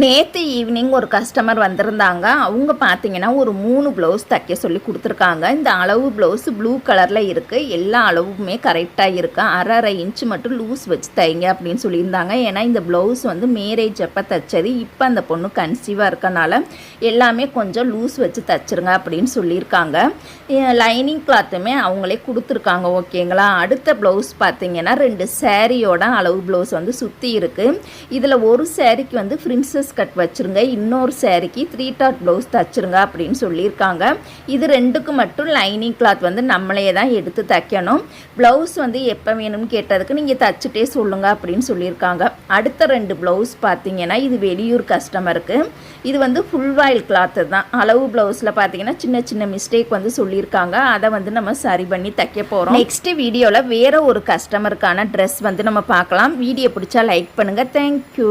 நேற்று ஈவினிங் ஒரு கஸ்டமர் வந்திருந்தாங்க. அவங்க பார்த்தீங்கன்னா ஒரு மூணு ப்ளவுஸ் தைக்க சொல்லி கொடுத்துருக்காங்க. இந்த அளவு ப்ளவுஸ் ப்ளூ கலரில் இருக்குது எல்லா அளவுமே கரெக்டாக இருக்குது அரை அரை இன்ச்சு மட்டும் லூஸ் வச்சு தைங்க அப்படின்னு சொல்லியிருந்தாங்க. ஏன்னா இந்த ப்ளவுஸ் வந்து மேரேஜ் அப்போ தைச்சது. இப்போ அந்த பொண்ணு கன்சீவாக இருக்கனால எல்லாமே கொஞ்சம் லூஸ் வச்சு தைச்சிருங்க அப்படின்னு சொல்லியிருக்காங்க. லைனிங் கிளாத்துமே அவங்களே கொடுத்துருக்காங்க ஓகேங்களா அடுத்த ப்ளவுஸ் பார்த்தீங்கன்னா ரெண்டு சேரீயோட அளவு ப்ளவுஸ் வந்து சுற்றி இருக்குது இதில் ஒரு சேரீக்கு வந்து ஃப்ரின்சஸ் கட் வச்சுருங்க. இன்னொரு சேரீக்கு த்ரீ டாட் ப்ளவுஸ் தச்சுருங்க அப்படின்னு சொல்லியிருக்காங்க. இது ரெண்டுக்கு மட்டும் லைனிங் கிளாத் வந்து நம்மளே தான் எடுத்து தைக்கணும். ப்ளவுஸ் வந்து எப்போ வேணும்னு கேட்டதுக்கு நீங்கள் தச்சுட்டே சொல்லுங்கள் அப்படின்னு சொல்லியிருக்காங்க. அடுத்த ரெண்டு ப்ளவுஸ் பார்த்தீங்கன்னா இது வெளியூர் கஸ்டமருக்கு இது வந்து ஃபுல் வாயில் கிளாத்து தான். அளவு ப்ளவுஸில் பார்த்தீங்கன்னா சின்ன சின்ன மிஸ்டேக் வந்து சொல்லியிருக்காங்க. அதை வந்து நம்ம சரி பண்ணி தைக்க போகிறோம் நெக்ஸ்ட் வீடியோவில் வேறு ஒரு கஸ்டமருக்கான ட்ரெஸ் வந்து நம்ம பார்க்கலாம். வீடியோ பிடிச்சா லைக் பண்ணுங்கள் தேங்க்யூ